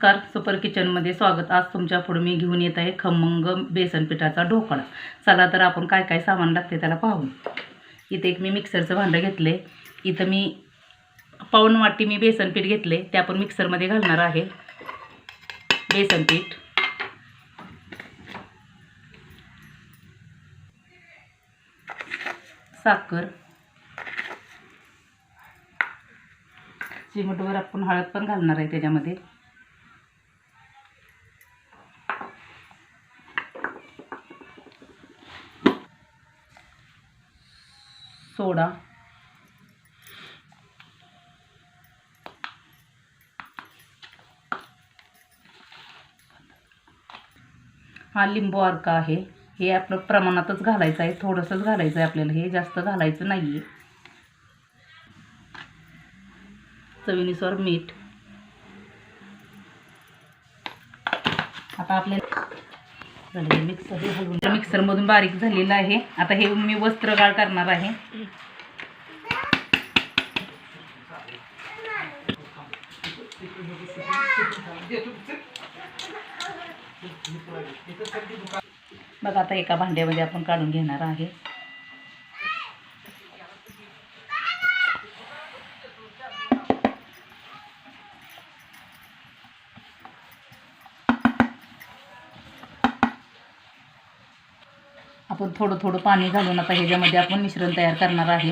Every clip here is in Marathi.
नमस्कार सुपर किचनमध्ये स्वागत. आज तुमच्यापुढे मी घेऊन येत आहे खमंग बेसन पिठाचा ढोकळा. चला तर आपण काय काय सामान लागते त्याला पाहू. इथे एक मी मिक्सरचं भांडं घेतले इथं मी पाऊण वाटी मी बेसन पीठ घेतले ते आपण मिक्सरमध्ये घालणार आहे. बेसन पीठ साखर. चिमटवर आपण हळद पण घालणार आहे त्याच्यामध्ये. सोडा. हा लिंबू अर्का आहे. हे आपलं प्रमाणातच घालायचं आहे. थोडंसंच घालायचं आहे आपल्याला. हे जास्त घालायचं नाही आहे चवीनुसार मीठ. आता आपल्याला झाले मिक्सर हे हलवून मिक्सरमधून बारीक झालेलं आहे. आता हे मी वस्त्रगाळ करणार आहे. बघा आता एका भांड्यामध्ये आपण काढून घेणार आहे. आपण थोडं थोडं पाणी घालून आता ह्याच्यामध्ये आपण मिश्रण तयार करणार आहे.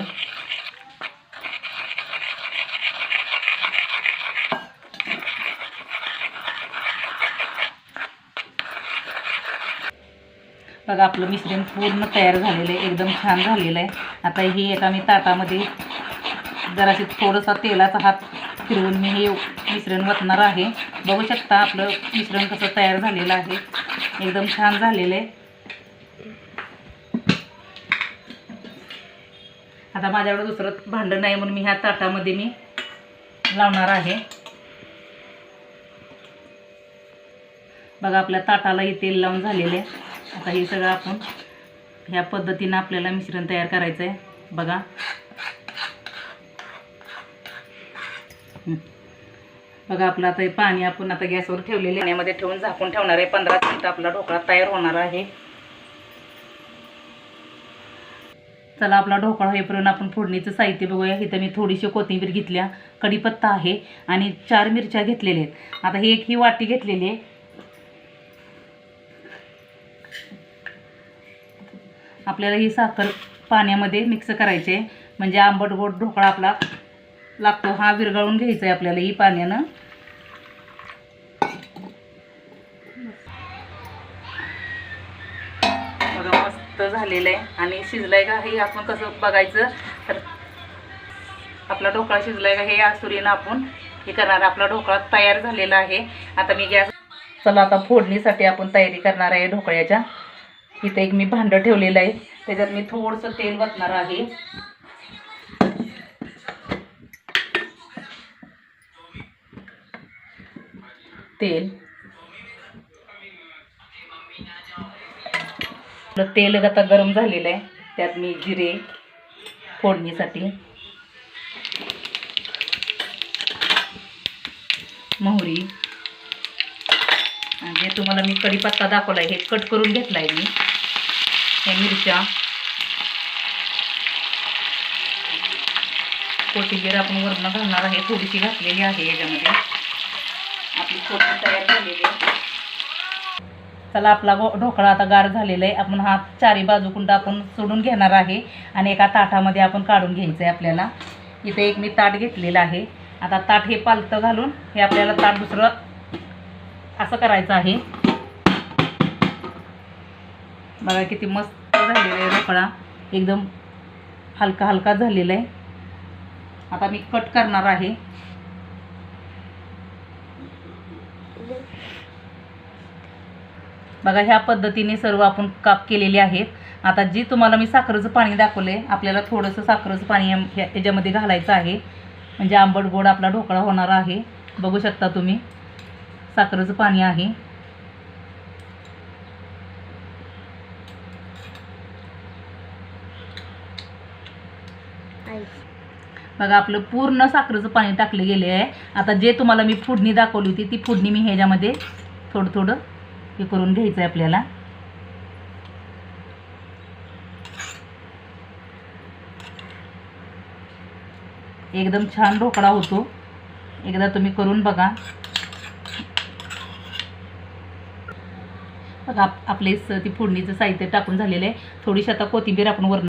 बघा आपलं मिश्रण पूर्ण तयार झालेलं आहे एकदम छान झालेलं आहे. आता हे एका मी ताटामध्ये जराशी थोडंसा तेलाचा हात फिरवून मी हे मिश्रण वतणार आहे. बघू शकता आपलं मिश्रण कसं तयार झालेलं आहे. एकदम छान झालेलं आहे. आता माझ्याकडे दुसरं भांडं नाही म्हणून मी ह्या ताटामध्ये मी लावणार आहे. बघा आपल्या ताटालाही तेल लावून झालेले आहे. आता हे सगळं आपण ह्या पद्धतीनं आपल्याला मिश्रण तयार करायचं आहे बघा. बघा आपलं आता हे पाणी आपण आता गॅसवर ठेवलेले पाण्यामध्ये ठेवून झाकून ठेवणार आहे. पंधरा मिनटं आपला ढोकळा तयार होणार आहे. चला आपला ढोकळा होईपर्यंत आपण फोडणीचं साहित्य बघूया. इथं मी थोडीशी कोथिंबीर घेतल्या कढीपत्ता आहे आणि चार मिरच्या घेतलेल्या आहेत. आता ही एक ही वाटी घेतलेली आहे. आपल्याला ही साखर पाण्यामध्ये मिक्स करायची आहे. म्हणजे आंबट गोड ढोकळा आपला लागतो. हा विरघळून घ्यायचा आहे आपल्याला ही पाण्यानं. मस्त झालेलं आहे. आणि शिजलाय का हे आपण कसं बघायचं? तर आपला ढोकळा शिजलाय का हे आसुरीनं आपण हे करणार. आपला ढोकळा तयार झालेला आहे. आता मी गॅस चला आता फोडणीसाठी आपण तयारी करणार आहे ढोकळ्याच्या. इथे एक मी भांडं ठेवलेलं आहे. त्याच्यात मी थोडंसं तेल बसणार आहे. तेल. तेल आता गरम झालेलं आहे. त्यात मी जिरे फोडणीसाठी. मोहरी. आणि जे तुम्हाला मी कढीपत्ता दाखवला आहे हे कट करून घेतला आहे मी. हे मिरच्या. कोथिंबीर आपण वरण घालणार आहे. थोडीशी घातलेली आहे याच्यामध्ये. आपली फोडणी तयार झालेली आहे. चला आपला गो ढोकळा आता गार झालेला आहे आपण हा चारी बाजूकुंड आपण सोडून घेणार आहे आणि एका ताटामध्ये आपण काढून घ्यायचं आहे आपल्याला. इथे एक मी ताट घेतलेलं आहे. आता ताट हे पालतं घालून हे आपल्याला ताट दुसरं असं करायचं आहे. बघा किती मस्त झालेला आहे ढोकळा. एकदम हलका हलका झालेला आहे. आता मी कट करणार आहे. बघा ह्या पद्धतीने सर्व आपण काप केलेले आहेत. आता जी तुम्हाला मी साखरेचं पाणी दाखवलं आहे आपल्याला थोडंसं साखरेचं पाणी ह्या- याच्यामध्ये घालायचं आहे. म्हणजे आंबट गोड आपला ढोकळा होणार आहे. बघू शकता तुम्ही साखरेचं पाणी आहे. बघा आपलं पूर्ण साखरेचं पाणी टाकले गेले आहे आता जे तुम्हाला मी फोडणी दाखवली होती ती फोडणी मी ह्याच्यामध्ये थोडं थोडं हे करून घ्यायचं आहे आपल्याला. एकदम छान ढोकळा होतो. एकदा तुम्ही करून बघा. बघा आप- आपले ती फोडणीचं साहित्य टाकून झालेलं आहे. थोडीशी आता कोथिंबीर आपण वर